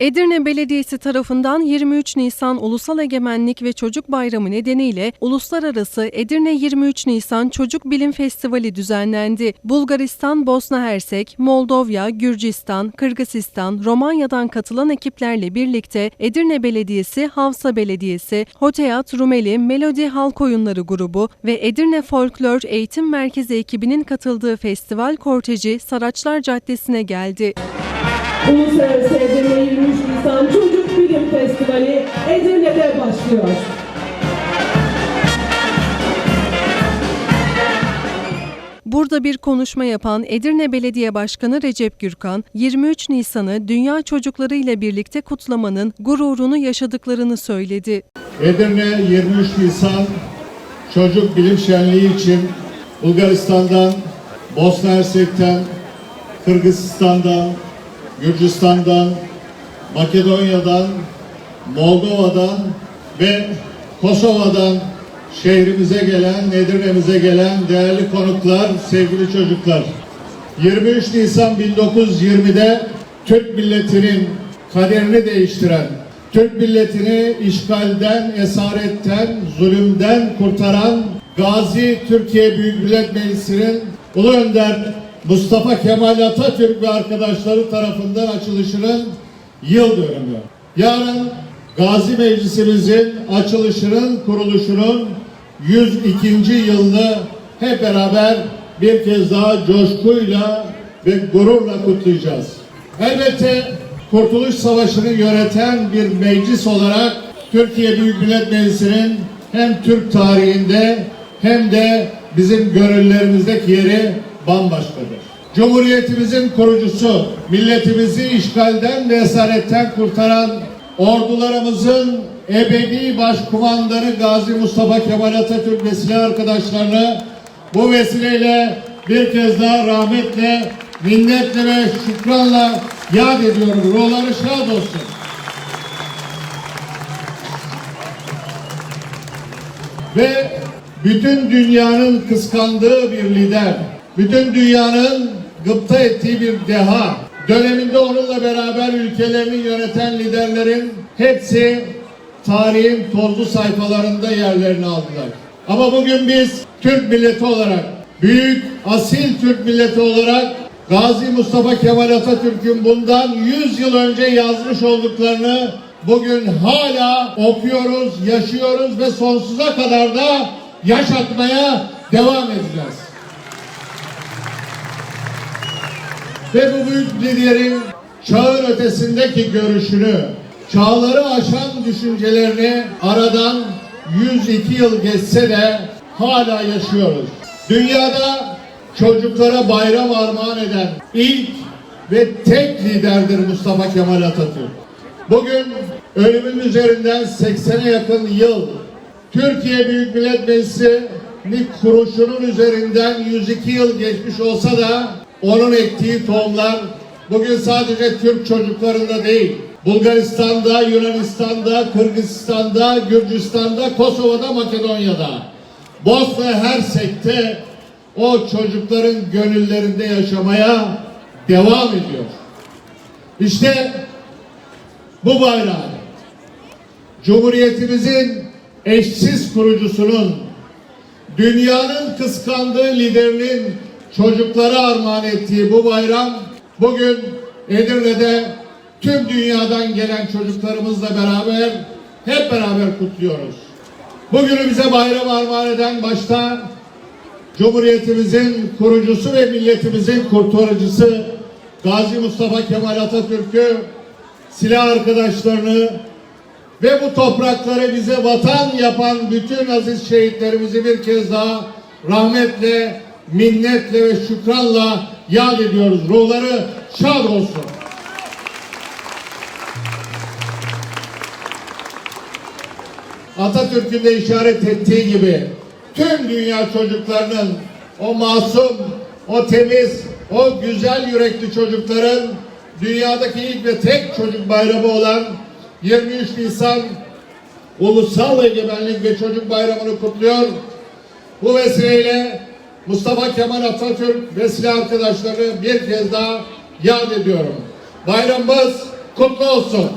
Edirne Belediyesi tarafından 23 Nisan Ulusal Egemenlik ve Çocuk Bayramı nedeniyle Uluslararası Edirne 23 Nisan Çocuk Bilim Festivali düzenlendi. Bulgaristan, Bosna Hersek, Moldova, Gürcistan, Kırgızistan, Romanya'dan katılan ekiplerle birlikte Edirne Belediyesi, Havsa Belediyesi, Hoteat Rumeli Melodi Halk Oyunları grubu ve Edirne Folklor Eğitim Merkezi ekibinin katıldığı festival korteji Saraçlar Caddesi'ne geldi. Uluslararası Edirne 23 Nisan Çocuk Bilim Festivali Edirne'de başlıyor. Burada bir konuşma yapan Edirne Belediye Başkanı Recep Gürkan, 23 Nisan'ı dünya çocukları ile birlikte kutlamanın gururunu yaşadıklarını söyledi. Edirne 23 Nisan Çocuk Bilim Şenliği için Bulgaristan'dan, Bosna Hersek'ten, Kırgızistan'dan, Gürcistan'dan, Makedonya'dan, Moldova'dan ve Kosova'dan şehrimize gelen, Edirne'mize gelen değerli konuklar, sevgili çocuklar. 23 Nisan 1920'de Türk milletinin kaderini değiştiren, Türk milletini işgalden, esaretten, zulümden kurtaran Gazi Türkiye Büyük Millet Meclisi'nin Ulu Önder Mustafa Kemal Atatürk ve arkadaşları tarafından açılışının yıl dönümü. Yarın Gazi Meclisimizin açılışının, kuruluşunun 102. yılını hep beraber bir kez daha coşkuyla ve gururla kutlayacağız. Elbette Kurtuluş Savaşı'nı yöneten bir meclis olarak Türkiye Büyük Millet Meclisi'nin hem Türk tarihinde hem de bizim gönüllerimizdeki yeri bambaşkadır. Cumhuriyetimizin kurucusu, milletimizi işgalden ve esaretten kurtaran ordularımızın ebedi başkumandanı Gazi Mustafa Kemal Atatürk ve silah arkadaşlarını bu vesileyle bir kez daha rahmetle, minnetle ve şükranla yad ediyorum. Ruhları şad olsun. Ve bütün dünyanın kıskandığı bir lider, bütün dünyanın gıpta ettiği bir deha, döneminde onunla beraber ülkelerini yöneten liderlerin hepsi tarihin tozlu sayfalarında yerlerini aldılar. Ama bugün biz Türk milleti olarak, büyük asil Türk milleti olarak Gazi Mustafa Kemal Atatürk'ün bundan 100 yıl önce yazmış olduklarını bugün hala okuyoruz, yaşıyoruz ve sonsuza kadar da yaşatmaya devam edeceğiz. Ve bu büyük liderin çağın ötesindeki görüşünü, çağları aşan düşüncelerini aradan 102 yıl geçse de hala yaşıyoruz. Dünyada çocuklara bayram armağan eden ilk ve tek liderdir Mustafa Kemal Atatürk. Bugün ölümün üzerinden 80'e yakın yıl Türkiye Büyük Millet Meclisi'nin kuruşunun üzerinden 102 yıl geçmiş olsa da onun ektiği tohumlar bugün sadece Türk çocuklarında değil, Bulgaristan'da, Yunanistan'da, Kırgızistan'da, Gürcistan'da, Kosova'da, Makedonya'da, Bosna Hersek'te o çocukların gönüllerinde yaşamaya devam ediyor. İşte bu bayrağı Cumhuriyetimizin eşsiz kurucusunun dünyanın kıskandığı liderinin çocuklara armağan ettiği bu bayram bugün Edirne'de tüm dünyadan gelen çocuklarımızla beraber hep beraber kutluyoruz. Bugünü bize bayram armağan eden başta Cumhuriyetimizin kurucusu ve milletimizin kurtarıcısı Gazi Mustafa Kemal Atatürk'ü, silah arkadaşlarını ve bu toprakları bize vatan yapan bütün aziz şehitlerimizi bir kez daha rahmetle, minnetle ve şükranla yad ediyoruz. Ruhları şad olsun. Atatürk'ün de işaret ettiği gibi tüm dünya çocuklarının o masum, o temiz, o güzel yürekli çocukların dünyadaki ilk ve tek çocuk bayramı olan 23 Nisan Ulusal Egemenlik ve Çocuk Bayramı'nı kutluyor. Bu vesileyle Mustafa Kemal Atatürk ve silah arkadaşlarını bir kez daha yad ediyorum. Bayramımız kutlu olsun.